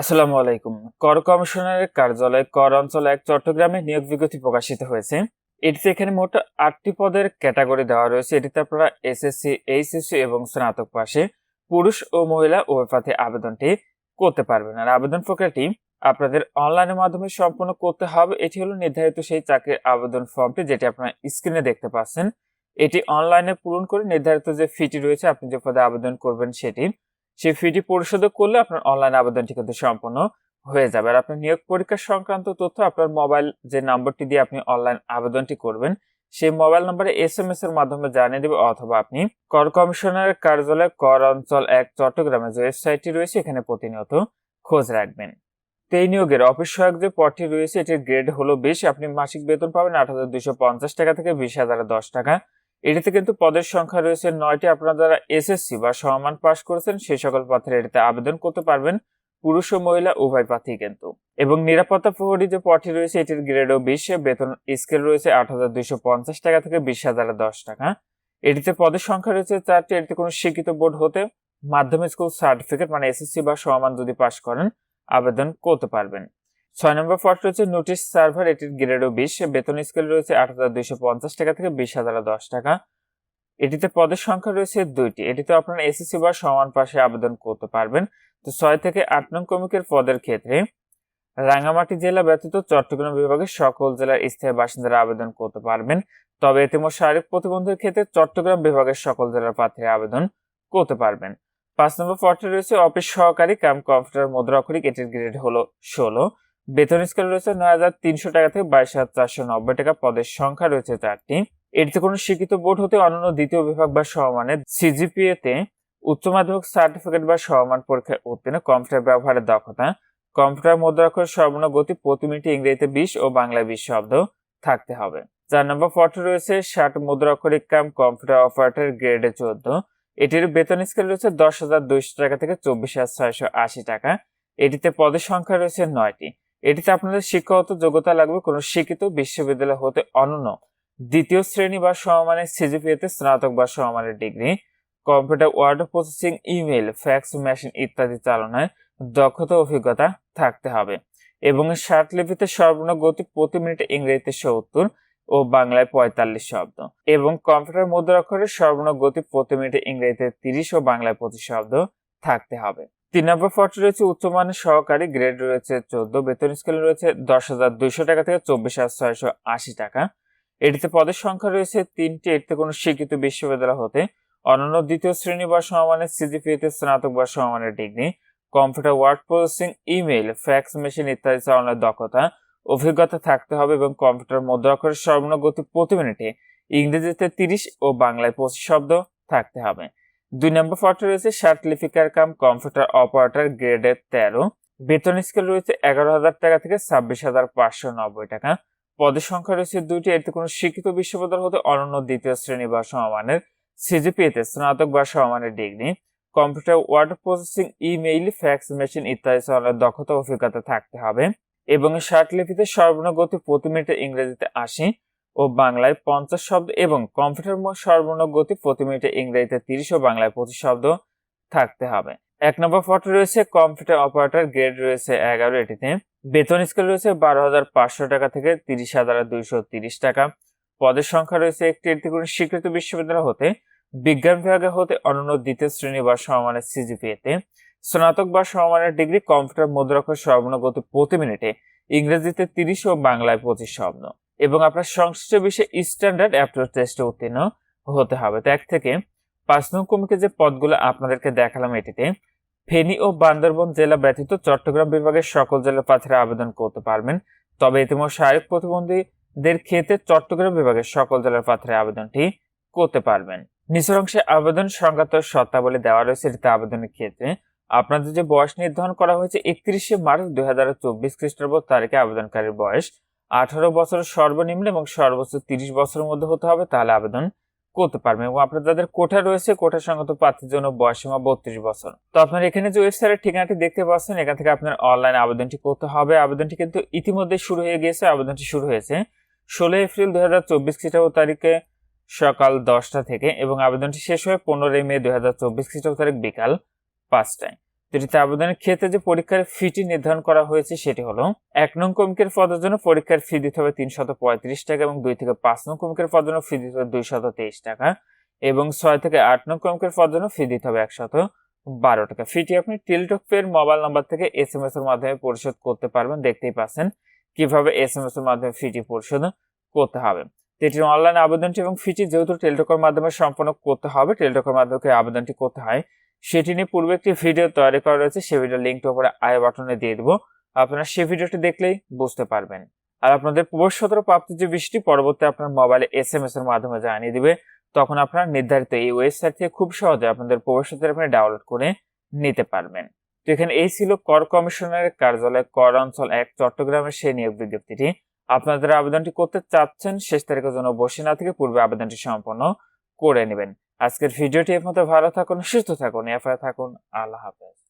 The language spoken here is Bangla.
আসসালামু আলাইকুম। কর কমিশনারের কার্যালয় কর অঞ্চল এক চট্টগ্রামে নিয়োগ বিজ্ঞপ্তি প্রকাশিত হয়েছে। এটিতে এখানে মোট আটটি পদের ক্যাটাগরি দেওয়া রয়েছে। এটিতে আপনারা এসএসসি এইচএসসি এবং স্নাতক পাশে পুরুষ ও মহিলা উভয় প্রার্থী আবেদনটি করতে পারবেন। আর আবেদন প্রক্রিয়াটি আপনাদের অনলাইনের মাধ্যমে সম্পন্ন করতে হবে। এটি হলো নির্ধারিত সেই চাকরির আবেদন ফর্মটি যেটি আপনারা স্ক্রিনে দেখতে পাচ্ছেন। এটি অনলাইনে পূরণ করে নির্ধারিত যে ফিটি রয়েছে, আপনি যে পদে আবেদন করবেন সেটি সেই ফিটি পরিশোধ করলে আপনার অনলাইন আবেদনটি কিন্তু সম্পন্ন হয়ে যাবে। আর আপনার নিয়োগ পরীক্ষা সংক্রান্ত তথ্য আপনার মোবাইল যে নাম্বারটি দিয়ে আপনি অনলাইন আবেদনটি করবেন, সেই মোবাইল নম্বরে এস এম এস এর মাধ্যমে জানিয়ে দেবে অথবা আপনি কর কমিশনারের কার্যালয়, কর অঞ্চল এক চট্টগ্রামের যে ওয়েবসাইটটি রয়েছে, এখানে প্রতিনিয়ত খোঁজ রাখবেন। এই নিয়োগের অফিস সহায়ক যে পদটি রয়েছে, এটির গ্রেড হলো বেশ। আপনি মাসিক বেতন পাবেন আট হাজার দুইশো পঞ্চাশ টাকা থেকে বিশ হাজার দশ টাকা। এটিতে কিন্তু পদের সংখ্যা রয়েছে নয়টি। আপনারা যারা এসএসসি বা সমান পাশ করেছেন, সেই সকল পথের এটিতে আবেদন করতে পারবেন। পুরুষ ও মহিলা, উভয় প্রার্থী কিন্তু। এবং নিরাপত্তা প্রহরী যে পদটি রয়েছে, এটির গ্রেডও বিশ বেতন স্কেল রয়েছে আট হাজার দুইশো পঞ্চাশ টাকা থেকে বিশ হাজার দশ টাকা। এটিতে পদের সংখ্যা রয়েছে চারটি, এটিতে কোনো শিক্ষিত বোর্ড হতে মাধ্যমিক স্কুল সার্টিফিকেট মানে এসএসসি বা সমান যদি পাশ করেন, আবেদন করতে পারবেন। ছয় নম্বর পদ রয়েছে নোটিশ সার্ভার এটির গ্রেডও বিশ, বেতন স্কেল রয়েছে আট হাজার দুইশো পঞ্চাশ টাকা থেকে বিশ হাজার দশ টাকা। এটিতে পদের সংখ্যা রয়েছে দুইটি, এটিতে আপনারা এসএসসি বা সমান পাশে আবেদন করতে পারবেন। তো ছয় থেকে আট নং কমিকের পদের ক্ষেত্রে রাঙ্গামাটি জেলা ব্যতীত চট্টগ্রাম বিভাগের সকল জেলার স্থায়ী বাসিন্দারা আবেদন করতে পারবেন। তবে এতে মোট শারীরিক প্রতিবন্ধের ক্ষেত্রে চট্টগ্রাম বিভাগের সকল জেলার প্রার্থীরা আবেদন করতে পারবেন। পাঁচ নম্বর পদটি রয়েছে, অফিস সহকারী কাম কম্পিউটার মুদ্রাক্ষরিক এটির গ্রেড হলো ষোলো। বেতন স্কেল রয়েছে নয় হাজার তিনশো টাকা থেকে বাইশ হাজার চারশো নব্বই টাকা। পদের সংখ্যা রয়েছে চারটি। এটিতে কোনো শিক্ষিত বোর্ড হতে অন্যান্য দ্বিতীয় বিভাগ বা সমমানের সিজিপিএ তে উচ্চ মাধ্যমিক সার্টিফিকেট বা সমমান পরীক্ষায় উত্তীর্ণ। কম্পিউটার ব্যবহারের দক্ষতা, কম্পিউটার মুদ্রাক্ষর সর্বর্ণ গতি প্রতি মিনিটে ইংরেজিতে বিশ ও বাংলায় বিশ শব্দ থাকতে হবে। চার নম্বর পদটি রয়েছে ষাট মুদ্রাক্ষরিক কাম, কম্পিউটার অপারেটর গ্রেডে চোদ্দ। এটির বেতন স্কেল রয়েছে দশ হাজার দুইশো টাকা থেকে চব্বিশ হাজার ছয়শো আশি টাকা। এটিতে পদের সংখ্যা রয়েছে নয়টি। এটিতে আপনাদের শিক্ষাগত যোগ্যতা লাগবে কোনো শিক্ষিত বিশ্ববিদ্যালয় হতে অনন্য। দ্বিতীয় শ্রেণি বা সমমানের সিজিপিএতে স্নাতক বা সমমানের degree, computer word processing email fax machine ইত্যাদি চালনায় দক্ষতা অভিজ্ঞতা থাকতে হবে। এবং ষাট লিপিতে সর্বর্ণ গতি প্রতি মিনিটে ইংরেজিতে সত্তর ও বাংলায় পঁয়তাল্লিশ শব্দ। এবং কম্পিউটার মুদ্রাক্ষরের সর্বর্ণ গতি প্রতি মিনিটে ইংরেজিতে তিরিশ ও বাংলায় পঁচিশ শব্দ থাকতে হবে। তিন নম্বর পদটি রয়েছে উচ্চমানের সহকারী, গ্রেড রয়েছে চোদ্দ, বেতন স্কেল রয়েছে দশ হাজার দুইশো টাকা থেকে চব্বিশ হাজার ছয়শো আশি টাকা। এটিতে পদের সংখ্যা রয়েছে তিনটি, এটিতে কোনো স্বীকৃত বিশ্ববিদ্যালয় হতে। অনন্য দ্বিতীয় শ্রেণি বা সমমানের সিজিপিএতে স্নাতক বা সমমানের degree. Computer word processing, email, fax machine ইত্যাদি চালানোর দক্ষতা। অভিজ্ঞতা থাকতে হবে এবং কম্পিউটার মুদ্রাক্ষরের সর্বর্ণ গতি প্রতি মিনিটে ইংরেজিতে তিরিশ ও বাংলায় পঁচিশ শব্দ থাকতে হবে। দুই নম্বর পদটি রয়েছে সার্টিফিকার কাম কম্পিউটার অপারেটর গ্রেডের তেরো। বেতন স্কেল রয়েছে এগারো হাজার টাকা থেকে ছাব্বিশ হাজার পাঁচশো নব্বই টাকা। পদের সংখ্যা রয়েছে দুইটি। এতে কোনো শিক্ষিত বিশ্ববিদ্যালয় হতে অনন্য দ্বিতীয় শ্রেণি বা সমমানের সিজিপিএতে স্নাতক বা সমমানের degree. Computer word processing, email, fax machine ইত্যাদি চালানোর দক্ষতা অভিজ্ঞতা থাকতে হবে। এবং ষাট লিপিতে গতি প্রতি মিনিটে ইংরেজিতে আশি। ও বাংলায় পঞ্চাশ শব্দ এবং কম্পিউটার সর্বর্ণ গতি প্রতি মিনিটে ইংরেজিতে তিরিশ ও বাংলায় পঁচিশ শব্দ থাকতে হবে। এক নম্বর ফটো রয়েছে, কম্পিউটার অপারেটর গ্রেড রয়েছে এগারো, এটিতে বেতন স্কেল রয়েছে বারো হাজার পাঁচশো টাকা থেকে তিরিশ হাজার দুইশো তিরিশ টাকা। পদের সংখ্যা রয়েছে একটি একটি করে স্বীকৃত বিশ্ববিদ্যালয় হতে, বিজ্ঞান বিভাগে হতে অনন্য দ্বিতীয় শ্রেণি বা সমমানের সিজিপিএতে। স্নাতক বা সমমানের ডিগ্রি কম্পিউটার মুদ্রাক্ষর সর্বর্ণ গতি প্রতি মিনিটে ইংরেজিতে তিরিশ ও বাংলায় পঁচিশ শব্দ। এবং আপনার সংশ্লিষ্ট বিষয়ে স্ট্যান্ডার্ড অ্যাপ্রোচ টেস্টে উত্তীর্ণ হতে হবে। তো এক থেকে পাঁচ নং কমিকে যে পদগুলো আপনাদেরকে দেখালাম এটিতে, ফেনী ও বান্দরবন জেলা ব্যতীত চট্টগ্রাম বিভাগের সকল জেলার প্রার্থীরা আবেদন করতে পারবেন। তবে ইতিমধ্যে শারীরিক প্রতিবন্ধীদের ক্ষেত্রে চট্টগ্রাম বিভাগের সকল জেলার প্রার্থীরা আবেদনটি করতে পারবেন। নিচের অংশে আবেদন সংক্রান্ত শর্তাবলী দেওয়া রয়েছে, এটিতে আবেদনের ক্ষেত্রে আপনাদের যে বয়স নির্ধারণ করা হয়েছে, একত্রিশে মার্চ দুই হাজার চব্বিশ খ্রিস্টাব্দ তারিখে আবেদনকারীর বয়স আঠারো বছরের সর্বনিম্ন এবং সর্বোচ্চ তিরিশ বছরের মধ্যে হতে হবে, তাহলে আবেদন করতে পারবেন এবং আপনার যাদের কোঠা রয়েছে, কোঠা সংগত প্রার্থীর জন্য বয়সীমা বত্রিশ বছর। তো আপনার এখানে যে ওয়েবসাইটের ঠিকানাটি দেখতে পাচ্ছেন, এখান থেকে আপনার অনলাইন আবেদনটি করতে হবে। আবেদনটি কিন্তু ইতিমধ্যে শুরু হয়ে গিয়েছে, আবেদনটি শুরু হয়েছে ষোলো এপ্রিল দুই হাজার চব্বিশ খ্রিস্টাব্দ তারিখে সকাল দশটা থেকে এবং আবেদনটি শেষ হয় পনেরোই মে দুই হাজার চব্বিশ খ্রিস্টাব্দ তারিখ বিকাল পাঁচটায়। তো এটিতে আবেদনের ক্ষেত্রে যে পরীক্ষার ফিটি নির্ধারণ করা হয়েছে সেটি হলো এক নং কমিকের পদের জন্য পরীক্ষার ফি দিতে হবে তিনশত পঁয়ত্রিশ টাকা এবং দুই থেকে পাঁচ নং কমিকের পদের জন্য ফি দিতে হবে দুইশত তেইশ টাকা এবং ছয় থেকে আট নং কমিকের পদের জন্য ফি দিতে হবে একশত বারো টাকা। ফিটি আপনি টেলিটক পের মোবাইল নাম্বার থেকে এস এম এস এর মাধ্যমে পরিশোধ করতে পারবেন, দেখতেই পাচ্ছেন কীভাবে এস এম এস এর মাধ্যমে ফিটি পরিশোধ করতে হবে। এটির অনলাইন আবেদনটি এবং ফিটি যেহেতু টেলিটকের মাধ্যমে সম্পন্ন করতে হবে, টেলিটকের মাধ্যমে আবেদনটি করতে হয় সেটি নিয়ে পূর্বে একটি ভিডিও তৈরি করা রয়েছে সেই ভিডিও লিঙ্কটি উপরে আই বাটনে দিয়ে দেবো। আপনারা সেই ভিডিওটি দেখলেই বুঝতে পারবেন। আর আপনাদের প্রবেশপত্র প্রাপ্তির যে বিষয়টি পরবর্তী আপনার মোবাইলে এস এম এস এর মাধ্যমে জানিয়ে দিবে, তখন আপনারা নির্ধারিত এই ওয়েবসাইট থেকে খুব সহজে আপনাদের প্রবেশপত্র আপনি ডাউনলোড করে নিতে পারবেন। তো এখানে এই ছিল কর কমিশনারের কার্যালয়, কর অঞ্চল এক, চট্টগ্রামের সেই নিয়োগ বিজ্ঞপ্তিটি। আপনাদের আবেদনটি করতে চাচ্ছেন, শেষ তারিখের জন্য বসে না থেকে পূর্বে আবেদনটি সম্পন্ন করে নেবেন। আজকের ভিডিওটি এর মতো ভালো থাকুন সুস্থ থাকুন এফআই থাকুন। আল্লাহ হাফেজ।